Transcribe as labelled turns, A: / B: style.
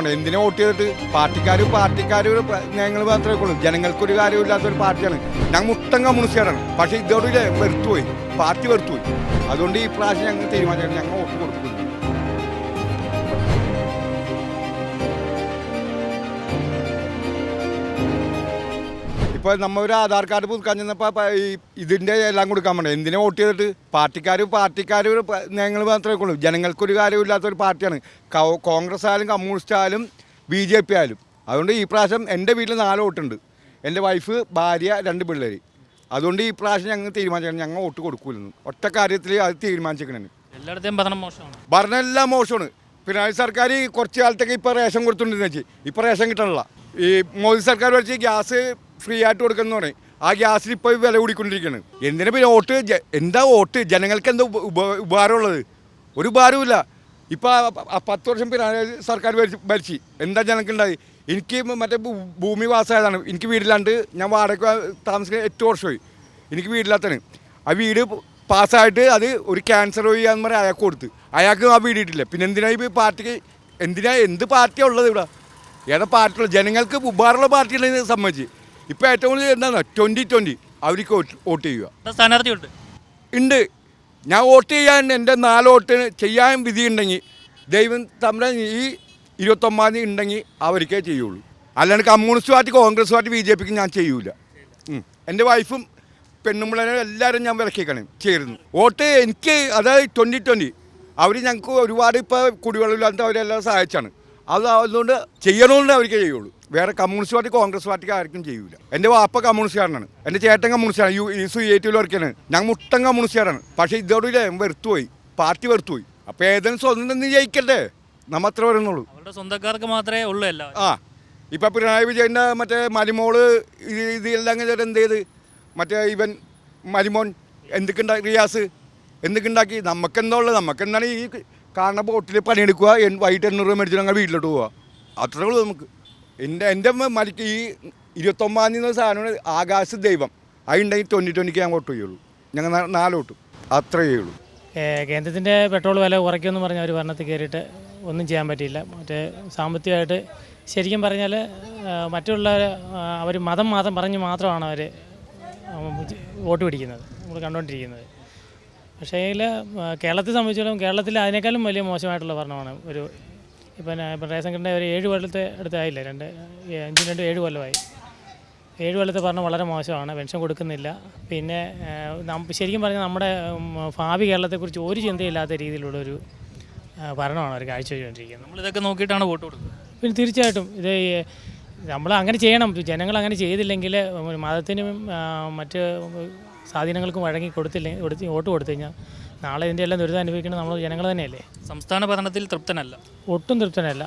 A: എന്തിനാ വോട്ട് ചെയ്തിട്ട്? പാർട്ടിക്കാർ പാർട്ടിക്കാർ ഞങ്ങൾ മാത്രമേ ഉള്ളൂ ജനങ്ങൾക്കൊരു കാര്യമില്ലാത്ത ഒരു പാർട്ടിയാണ്. ഞങ്ങൾ മുട്ടം കമ്മ്യൂണിസ്റ്റുകാരാണ് പക്ഷേ ഇതോടെ വെറുത്തുപോയി. പാർട്ടി വെറുത്തുപോയി. അതുകൊണ്ട് ഈ പ്രാവശ്യം ഞങ്ങൾ തീരുമാനിച്ചാൽ ഞങ്ങൾ വോട്ട് കൊടുക്കുന്നു ഇപ്പോൾ നമ്മൾ ഒരു ആധാർ കാർഡ് പുതുക്കാൻ ചെന്നപ്പോൾ ഈ ഇതിന്റെ എല്ലാം കൊടുക്കാൻ വേണ്ടി എന്തിനെ വോട്ട് ചെയ്തിട്ട്? പാർട്ടിക്കാർ പാർട്ടിക്കാർ ഞങ്ങൾ മാത്രമേ ഉള്ളൂ ജനങ്ങൾക്കൊരു കാര്യമില്ലാത്ത ഒരു പാർട്ടിയാണ്. കോൺഗ്രസ് ആയാലും കമ്മ്യൂണിസ്റ്റ് ആയാലും ബി ജെ പി ആയാലും. അതുകൊണ്ട് ഈ പ്രാവശ്യം എന്റെ വീട്ടിൽ നാല് വോട്ടുണ്ട്. എന്റെ വൈഫ് ഭാര്യ രണ്ട് പിള്ളേർ അതുകൊണ്ട് ഈ പ്രാവശ്യം ഞങ്ങൾ തീരുമാനിച്ചു ഞങ്ങൾ വോട്ട് കൊടുക്കൂലെന്ന്. ഒറ്റ കാര്യത്തിൽ അത് തീരുമാനിച്ചേക്കണേ
B: എല്ലായിടത്തെയും ഭരണം മോശമാണ്.
A: ഭരണമെല്ലാം മോശമാണ്. പിണറായി സർക്കാർ കുറച്ച് കാലത്തേക്ക് ഇപ്പോൾ റേഷൻ കൊടുത്തുണ്ടെന്ന് വെച്ച്. ഇപ്പോൾ റേഷൻ കിട്ടണില്ല ഈ മോദി സർക്കാർ വെച്ച് ഗ്യാസ് ഫ്രീ ആയിട്ട് കൊടുക്കുന്നു പറയും. ആ ഗ്യാസിൽ ഇപ്പോൾ വില കൂടിക്കൊണ്ടിരിക്കുകയാണ് എന്തിനാ പിന്നെ വോട്ട് എന്താ വോട്ട്? ജനങ്ങൾക്ക് എന്താ ഉപ- ഉപ- ഉപകാരമുള്ളത്? ഒരു ഉപകാരമില്ല ഇപ്പോൾ പത്ത് വർഷം പിന്നെ സർക്കാർ ഭരിച്ച് എന്താ ജനങ്ങൾക്കുണ്ടായി എനിക്ക് മറ്റേ ഭൂമി വാസമായതാണ്. എനിക്ക് വീടില്ലാണ്ട് ഞാൻ വാടക താമസിക്കുന്ന എട്ട് വർഷമായി. എനിക്ക് വീടില്ലാത്തതാണ്. ആ വീട് പാസ്സായിട്ട് അത് ഒരു ക്യാൻസർ ചെയ്യാന്ന് പറഞ്ഞാൽ അയാൾക്ക് കൊടുത്ത്. അയാൾക്ക് ആ വീട് ഇട്ടില്ല പിന്നെ എന്തിനാ ഈ പാർട്ടിക്ക് എന്തിനാ എന്ത് പാർട്ടിയാണ് ഉള്ളത് ഇവിടെ? ഏതാ പാർട്ടിയുള്ള ജനങ്ങൾക്ക് ഉപകാരമുള്ള പാർട്ടികളെ സംബന്ധിച്ച് ഇപ്പോൾ ഏറ്റവും കൂടുതൽ എന്താണ്? ട്വന്റി ട്വന്റി അവർക്ക് വോട്ട് ചെയ്യുക.
B: സ്ഥാനാർത്ഥിയുണ്ട്?
A: ഉണ്ട്. ഞാൻ വോട്ട് ചെയ്യാൻ എന്റെ നാല് വോട്ട് ചെയ്യാൻ വിധി ഉണ്ടെങ്കിൽ ദൈവം തമ്മിൽ ഈ ഇരുപത്തൊമ്പതാം തീയതി ഉണ്ടെങ്കിൽ അവർക്കേ ചെയ്യുള്ളൂ. അല്ലാണ്ട് communist party Congress party B J പിക്ക് ഞാൻ ചെയ്യൂല. എന്റെ വൈഫും പെണ്ണുമ്പിള്ളേരും എല്ലാവരും ഞാൻ വിലക്കിക്കണം ചേരുന്നു. വോട്ട് എനിക്ക് അതായത് ട്വന്റി ട്വന്റി അവർ ഞങ്ങൾക്ക് ഒരുപാട് ഇപ്പോൾ കുടിവെള്ളമില്ലാത്ത അവരെല്ലാം സഹായിച്ചാണ്. അത് അതുകൊണ്ട് ചെയ്യണമെന്നേ അവർക്ക് ചെയ്യുള്ളൂ. വേറെ കമ്മ്യൂണിസ്റ്റ് പാർട്ടി കോൺഗ്രസ് പാർട്ടിക്ക് ആർക്കും ചെയ്യൂല. എന്റെ വാപ്പ കമ്മ്യൂണിസ്റ്റുകാരനാണ്. എന്റെ ചേട്ടൻ കമ്മ്യൂണിസ്റ്റാണ് യു ഈ സു ടി വർക്കാണ് ഞങ്ങൾ മുട്ടൻ കമ്മ്യൂണിസ്റ്റുകാരാണ്. പക്ഷേ ഇതോടെ വെറുത്തുപോയി. പാർട്ടി വെറുത്തുപോയി. അപ്പോൾ ഏതെങ്കിലും സ്വന്തം നീ ജയിക്കട്ടെ? നമ്മ അത്ര വരുന്നുള്ളൂ
B: അവരുടെ സ്വന്തക്കാർക്ക് മാത്രമേ ഉള്ളൂ അല്ല
A: ആ. ഇപ്പം പിണറായി വിജയന്റെ മറ്റേ മരിമോൾ ഇത് ഇതെല്ലാം ചെയ്തിട്ട് എന്ത് ചെയ്ത്? മറ്റേ ഇവൻ മരിമോൻ എന്തൊക്കെയുണ്ടാക്കി റിയാസ് എന്തൊക്കെ ഉണ്ടാക്കി? നമുക്കെന്താ ഉള്ളത്? നമുക്കെന്താണ് ഈ കാണുന്ന ബോട്ടിൽ പണിയെടുക്കുക വൈകിട്ട് എണ്ണൂറ് രൂപ മേടിച്ചിട്ട് വീട്ടിലോട്ട് പോവുക. അത്രേ ഉള്ളൂ നമുക്ക്. എന്റെ എന്റെ മരിക്ക് ഈ ഇരുപത്തൊമ്പതാം തീയതി സാധനം ആകാശ ദൈവം. അതുണ്ടെങ്കിൽ ട്വന്റി ട്വന്റിക്ക് ഞാൻ വോട്ട് ചെയ്യുള്ളൂ. ഞങ്ങൾ നാലോട്ട് അത്രയേ
C: ഉള്ളൂ. കേന്ദ്രത്തിന്റെ പെട്രോൾ വില കുറയ്ക്കുമെന്ന് പറഞ്ഞ ഒരു ഭരണത്തിൽ കയറിയിട്ട് ഒന്നും ചെയ്യാൻ പറ്റിയില്ല. മറ്റേ സാമ്പത്തികമായിട്ട് ശരിക്കും പറഞ്ഞാൽ മറ്റുള്ളവർ മറ്റുള്ള അവർ മതം മാത്രം പറഞ്ഞ് മാത്രമാണ് അവർ വോട്ട് പിടിക്കുന്നത്. നമ്മൾ കണ്ടുകൊണ്ടിരിക്കുന്നത് പക്ഷേ കേരളത്തെ സംബന്ധിച്ചിടത്തോളം കേരളത്തിൽ അതിനേക്കാളും വലിയ മോശമായിട്ടുള്ള ഭരണമാണ്. ഒരു ഇപ്പം ഇപ്പം റേഷൻ കിട്ടുന്ന ഒരു ഏഴ് കൊല്ലത്തെ അടുത്തായില്ല രണ്ട് അഞ്ചും രണ്ട് ഏഴ് കൊല്ലമായി. ഏഴ് കൊല്ലത്തെ ഭരണം വളരെ മോശമാണ്. പെൻഷൻ കൊടുക്കുന്നില്ല. പിന്നെ ശരിക്കും പറഞ്ഞാൽ നമ്മുടെ ഭാവി കേരളത്തെക്കുറിച്ച് ഒരു ചിന്തയില്ലാത്ത രീതിയിലുള്ളൊരു ഒരു ഭരണമാണ് അവർ കാഴ്ചവെച്ചുകൊണ്ടിരിക്കുന്നത്.
B: നമ്മൾ ഇതൊക്കെ നോക്കിയിട്ടാണ് വോട്ട് കൊടുക്കുന്നത്
C: പിന്നെ തീർച്ചയായിട്ടും ഇത് നമ്മൾ അങ്ങനെ ചെയ്യണം. ജനങ്ങൾ അങ്ങനെ ചെയ്തില്ലെങ്കിൽ മതത്തിനും മറ്റ് സ്വാധീനങ്ങൾക്കും വഴങ്ങി കൊടുത്തില്ലേ കൊടുത്ത് വോട്ട് കൊടുത്തു കഴിഞ്ഞാൽ നാളെ ഇതിന്റെ എല്ലാം ദുരിതം അനുഭവിക്കുന്നത് നമ്മൾ ജനങ്ങൾ തന്നെയല്ലേ?
B: സംസ്ഥാന ഭരണത്തിൽ തൃപ്തനല്ല.
C: ഒട്ടും തൃപ്തനല്ല.